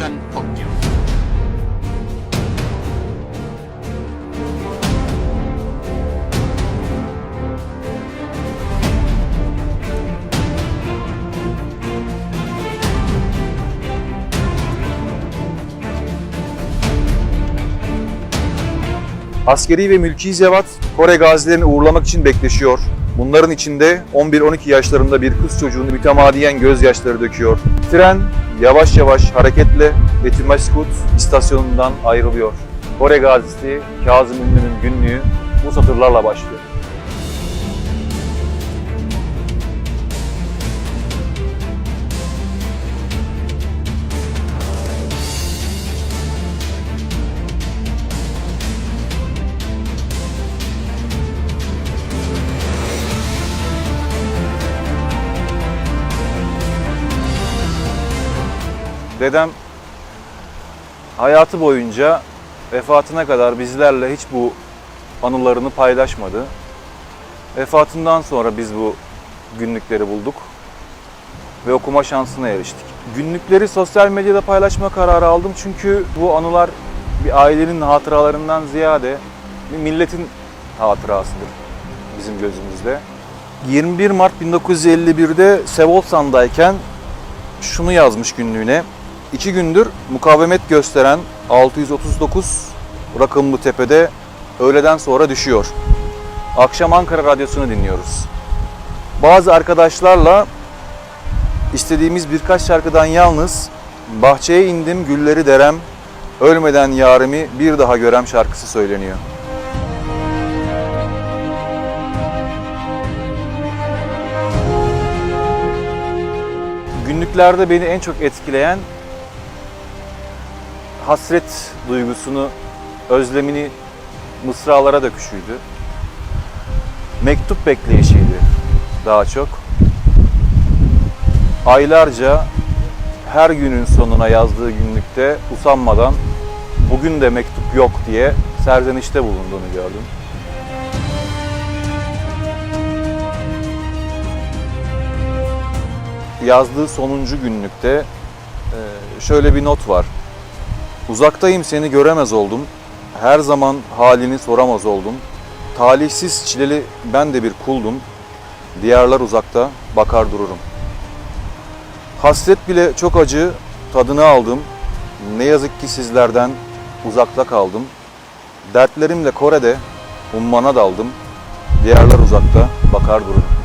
ardından Tokyo. Askeri ve mülki zevat Kore gazilerini uğurlamak için bekleşiyor. Bunların içinde 11-12 yaşlarında bir kız çocuğunu mütemadiyen gözyaşları döküyor. Tren yavaş yavaş hareketle Etimaskut istasyonundan ayrılıyor. Kore gazisi Kazım Ünlü'nün günlüğü bu satırlarla başlıyor. Dedem hayatı boyunca vefatına kadar bizlerle hiç bu anılarını paylaşmadı. Vefatından sonra biz bu günlükleri bulduk ve okuma şansına eriştik. Günlükleri sosyal medyada paylaşma kararı aldım çünkü bu anılar bir ailenin hatıralarından ziyade bir milletin hatırasıdır bizim gözümüzde. 21 Mart 1951'de Sevolsan'dayken şunu yazmış günlüğüne. İki gündür mukavemet gösteren 639 rakımlı tepede öğleden sonra düşüyor. Akşam Ankara Radyosu'nu dinliyoruz. Bazı arkadaşlarla istediğimiz birkaç şarkıdan yalnız Bahçeye indim gülleri derem, ölmeden yarimi bir daha görem şarkısı söyleniyor. Günlüklerde beni en çok etkileyen hasret duygusunu, özlemini mısralara döküşüydü. Mektup bekleyişiydi daha çok. Aylarca her günün sonuna yazdığı günlükte usanmadan bugün de mektup yok diye serzenişte bulunduğunu gördüm. Yazdığı sonuncu günlükte e, şöyle bir not var. Uzaktayım seni göremez oldum. Her zaman halini soramaz oldum. Talihsiz çileli ben de bir kuldum. Diyarlar uzakta bakar dururum. Hasret bile çok acı tadını aldım. Ne yazık ki sizlerden uzakta kaldım. Dertlerimle Kore'de ummana daldım. Diyarlar uzakta bakar dururum.